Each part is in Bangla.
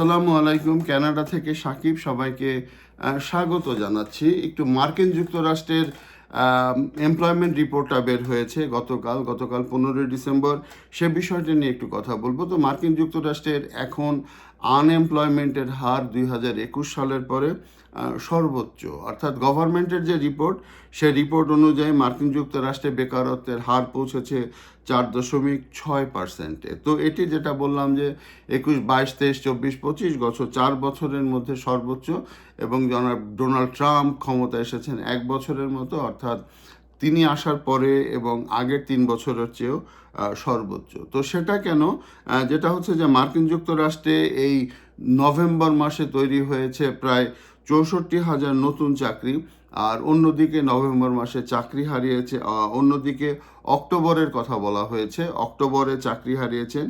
আসসালামু আলাইকুম। কানাডা থেকে সাকিব সবাইকে স্বাগত জানাচ্ছি। একটু মার্কিন যুক্তরাষ্ট্রের এমপ্লয়মেন্ট রিপোর্টটা বের হয়েছে গতকাল গতকাল পনেরোই ডিসেম্বর। সে বিষয়টা নিয়ে একটু কথা বলব। তো মার্কিন যুক্তরাষ্ট্রের এখন আনএমপ্লয়মেন্টের হার দুই হাজার একুশ সালের পরে সর্বোচ্চ। অর্থাৎ গভর্নমেন্টের যে রিপোর্ট সে রিপোর্ট অনুযায়ী মার্কিন যুক্তরাষ্ট্রে বেকারত্বের হার পৌঁছেছে চার দশমিক ছয় পার্সেন্টে। তো এটি যেটা বললাম যে একুশ, বাইশ, তেইশ, চব্বিশ, পঁচিশ গত চার বছরের মধ্যে সর্বোচ্চ এবং ডোনাল্ড ট্রাম্প ক্ষমতা এসেছেন এক বছরের মতো, অর্থাৎ তিনি আসার পরে এবং আগের তিন বছরের চেয়েও সর্বোচ্চ। তো সেটা কেন? যেটা হচ্ছে যে মার্কিন যুক্তরাষ্ট্রে এই নভেম্বর মাসে তৈরি হয়েছে প্রায় চৌষট্টি হাজার নতুন চাকরি আর অন্যদিকে নভেম্বর মাসে চাকরি হারিয়েছে অন্যদিকে অক্টোবরের কথা বলা হয়েছে, অক্টোবরে চাকরি হারিয়েছেন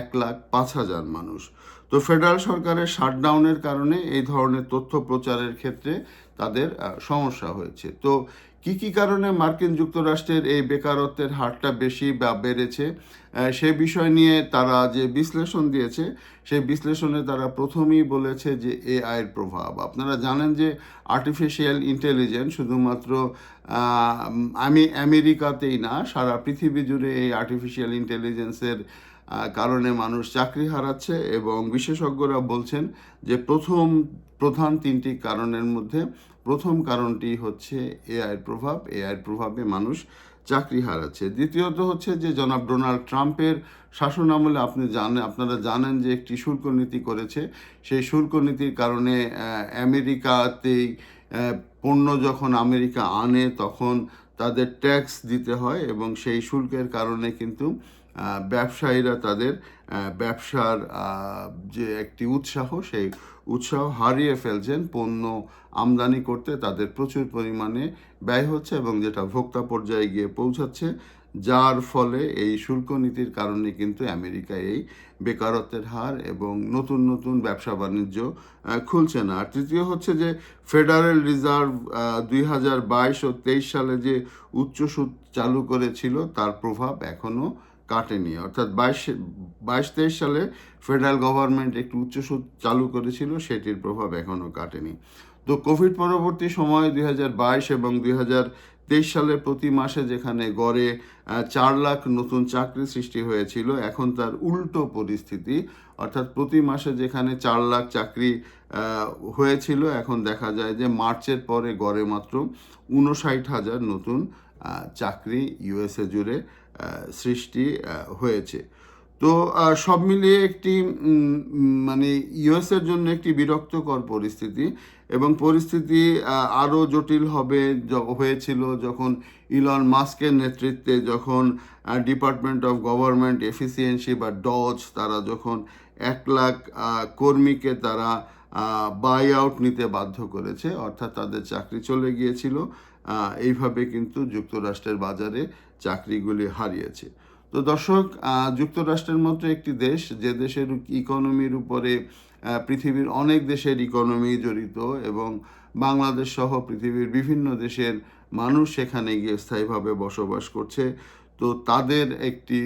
এক লাখ পাঁচ হাজার মানুষ। তো ফেডারেল সরকারের শাটডাউনের কারণে এই ধরনের তথ্য প্রচারের ক্ষেত্রে তাদের সমস্যা হয়েছে। তো কি কি কারণে মার্কিন যুক্তরাষ্ট্রের এই বেকারত্বের হারটা বেশি বা বেড়েছে? সে বিষয় নিয়ে তারা যে বিশ্লেষণ দিয়েছে, সেই বিশ্লেষণে তারা প্রথমেই বলেছে যে এআইয়ের প্রভাব। আপনারা জানেন যে আর্টিফিশিয়াল ইন্টেলিজেন্স শুধুমাত্র আমি আমেরিকাতেই না, সারা পৃথিবী জুড়ে এই আর্টিফিশিয়াল ইন্টেলিজেন্সের কারণে মানুষ চাকরি হারাচ্ছে এবং বিশেষজ্ঞরা বলছেন যে প্রথম, প্রধান তিনটি কারণের মধ্যে প্রথম কারণটি হচ্ছে এআইয়ের প্রভাব। এআইয়ের প্রভাবে মানুষ চাকরি হারাচ্ছে। দ্বিতীয়ত হচ্ছে যে জনাব ডোনাল্ড ট্রাম্পের শাসন আমলে আপনি জানেন আপনারা জানেন যে একটি শুল্ক নীতি করেছে। সেই শুল্ক নীতির কারণে আমেরিকাতেই পণ্য যখন আমেরিকা আনে তখন তাদের ট্যাক্স দিতে হয় এবং সেই শুল্কের কারণে কিন্তু ব্যবসায়ীরা তাদের ব্যবসার যে একটি উৎসাহ, সেই উৎসাহ হারিয়ে ফেলছেন, পণ্য আমদানি করতে তাদের প্রচুর পরিমাণে ব্যয় হচ্ছে এবং যেটা ভোক্তা পর্যায়ে গিয়ে পৌঁছাচ্ছে, যার ফলে এই শুল্ক নীতির কারণে কিন্তু আমেরিকায় এই বেকারত্বের হার এবং নতুন নতুন ব্যবসা বাণিজ্য খুলছে না। আর তৃতীয় হচ্ছে যে ফেডারেল রিজার্ভ দুই হাজার বাইশ ও তেইশ সালে যে উচ্চ সুদ চালু করেছিল, তার প্রভাব এখনও কাটেনি। অর্থাৎ বাইশ বাইশ তেইশ সালে ফেডারেল গভর্নমেন্ট একটি উচ্চ সুদ চালু করেছিল, সেটির প্রভাব এখনও কাটেনি। তো কোভিড পরবর্তী সময়ে দুই হাজার বাইশ এবং দুই তেইশ সালে প্রতি মাসে যেখানে গড়ে চার লাখ নতুন চাকরি সৃষ্টি হয়েছিল, এখন তার উল্টো পরিস্থিতি। অর্থাৎ প্রতি মাসে যেখানে চার লাখ চাকরি হয়েছিল, এখন দেখা যায় যে মার্চের পরে গড়ে মাত্র উনষাট হাজার নতুন চাকরি ইউএসএ জুড়ে সৃষ্টি হয়েছে। তো সব মিলিয়ে একটি মানে ইউএসের জন্য একটি বিরক্তকর পরিস্থিতি এবং পরিস্থিতি আরও জটিল হবে হয়েছিল যখন ইলন মাস্কের নেতৃত্বে যখন ডিপার্টমেন্ট অফ গভর্নমেন্ট এফিসিয়েন্সি বা ডজ তারা যখন এক লাখ কর্মীকে তারা বাই আউট নিতে বাধ্য করেছে, অর্থাৎ তাদের চাকরি চলে গিয়েছিল। এইভাবে কিন্তু যুক্তরাষ্ট্রের বাজারে চাকরিগুলি হারিয়েছে। তো দর্শক যুক্তরাষ্ট্রের মতো একটি দেশ, যে দেশের ইকোনমির উপরে পৃথিবীর অনেক দেশের ইকোনমি জড়িত এবং বাংলাদেশ সহ পৃথিবীর বিভিন্ন দেশের মানুষ সেখানে গিয়ে স্থায়ীভাবে বসবাস করছে, তো তাদের একটি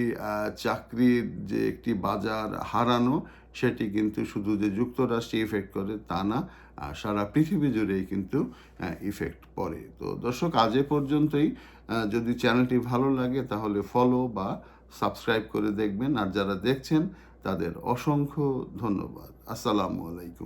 চাকরির যে একটি বাজার হারানো সেটি কিন্তু শুধু যে যুক্তরাষ্ট্রে ইফেক্ট করে তা না সারা পৃথিবী জুড়েই কিন্তু ইফেক্ট পড়ে। তো দর্শক, আজ পর্যন্তই। যদি চ্যানেলটি ভালো লাগে তাহলে ফলো বা সাবস্ক্রাইব করে দেখবেন। আর যারা দেখছেন তাদের অসংখ্য ধন্যবাদ। আসসালামু আলাইকুম।